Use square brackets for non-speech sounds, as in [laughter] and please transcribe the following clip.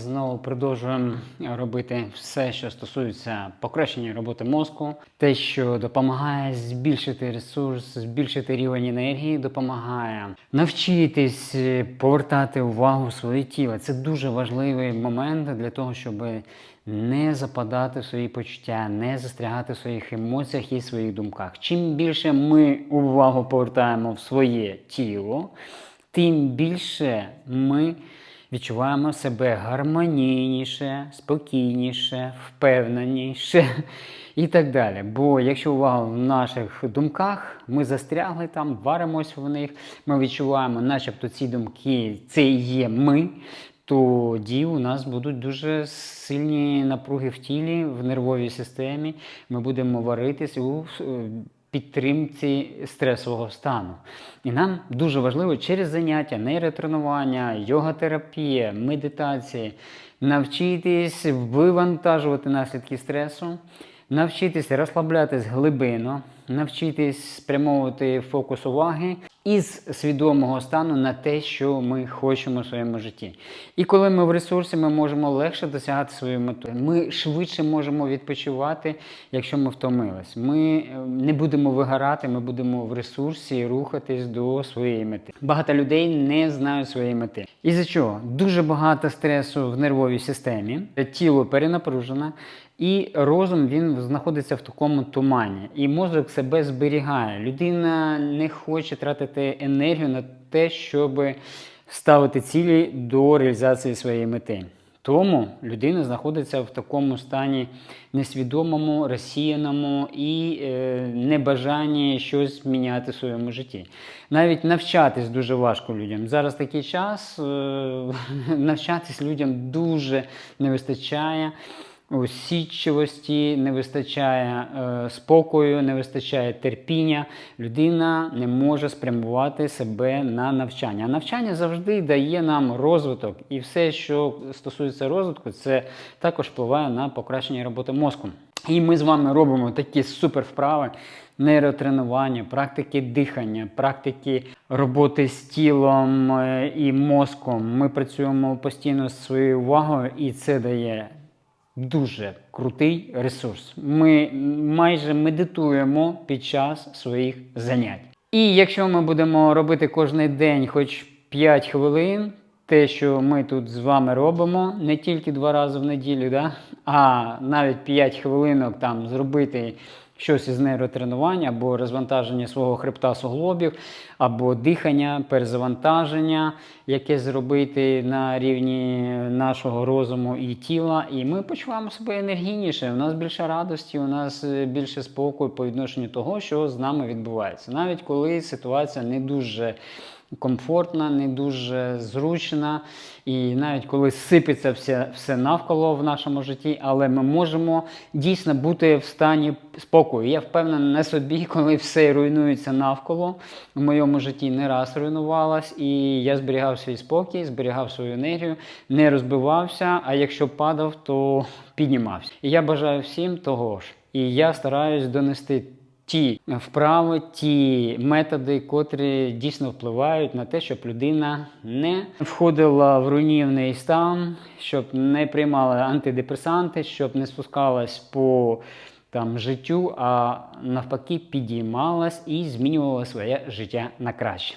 Знову продовжуємо робити все, що стосується покращення роботи мозку, те, що допомагає збільшити ресурс, збільшити рівень енергії, допомагає навчитись е, повертати увагу в своє тіло. Це дуже важливий момент для того, щоб не западати в свої почуття, не застрягати в своїх емоціях і своїх думках. Чим більше ми увагу повертаємо в своє тіло, тим більше ми відчуваємо себе гармонійніше, спокійніше, впевненіше і так далі. Бо якщо увага в наших думках, ми застрягли там, варимось в них, ми відчуваємо, начебто ці думки це є ми. Тоді у нас будуть дуже сильні напруги в тілі, в нервовій системі. Ми будемо варитись у е, підтримці стресового стану. І нам дуже важливо через заняття, нейротренування, йога-терапія, медитації навчитись вивантажувати наслідки стресу, навчитись розслаблятись глибинно, навчитись спрямовувати фокус уваги із свідомого стану на те, що ми хочемо в своєму житті. І коли ми в ресурсі, ми можемо легше досягати свою мету. Ми швидше можемо відпочивати, якщо ми втомились. Ми е, не будемо вигорати, ми будемо в ресурсі рухатись до своєї мети. Багато людей не знають своєї мети. І за чого? Дуже багато стресу в нервовій системі, тіло перенапружене, і розум він знаходиться в такому тумані. І мозок себе зберігає. Людина не хоче тратити енергію на те, щоб ставити цілі до реалізації своєї мети. Тому людина знаходиться в такому стані несвідомому, розсіяному і е, небажанні щось міняти в своєму житті. Навіть навчатись дуже важко людям. Зараз такий час е, [laughs] навчатись людям дуже не вистачає усідчивості, не вистачає е, спокою, не вистачає терпіння. Людина не може спрямувати себе на навчання. Навчання завжди дає нам розвиток, і все, що стосується розвитку, це також впливає на покращення роботи мозку. І ми з вами робимо такі супер вправи. Нейротренування, практики дихання, практики роботи з тілом е, і мозком. Ми працюємо постійно з своєю увагою, і це дає дуже крутий ресурс. Ми майже медитуємо під час своїх занять. І якщо ми будемо робити кожен день хоч 5 хвилин, те, що ми тут з вами робимо, не тільки два рази в неділю, да? а навіть 5 хвилинок там зробити щось із нейротренування або розвантаження свого хребта суглобів, або дихання, перезавантаження, яке зробити на рівні нашого розуму і тіла. І ми почуваємо себе енергійніше. У нас більше радості, у нас е, більше спокою по відношенню того, що з нами відбувається. Навіть коли ситуація не дуже комфортна, не дуже зручна. І навіть коли сипеться все, все навколо в нашому житті, але ми можемо дійсно бути в стані спокою. Я впевнений на собі, [laughs] коли все руйнується навколо. В моєму житті не раз руйнувалось, і я зберігав свій спокій, зберігав свою енергію, не розбивався. А якщо падав, то піднімався. І я бажаю всім того ж. І я стараюсь донести ті вправи, ті методи, котрі дійсно впливають на те, щоб людина не входила в руйнівний стан, щоб не приймала антидепресанти, щоб не спускалась по там життю, а навпаки підіймалась і змінювала своє життя на краще.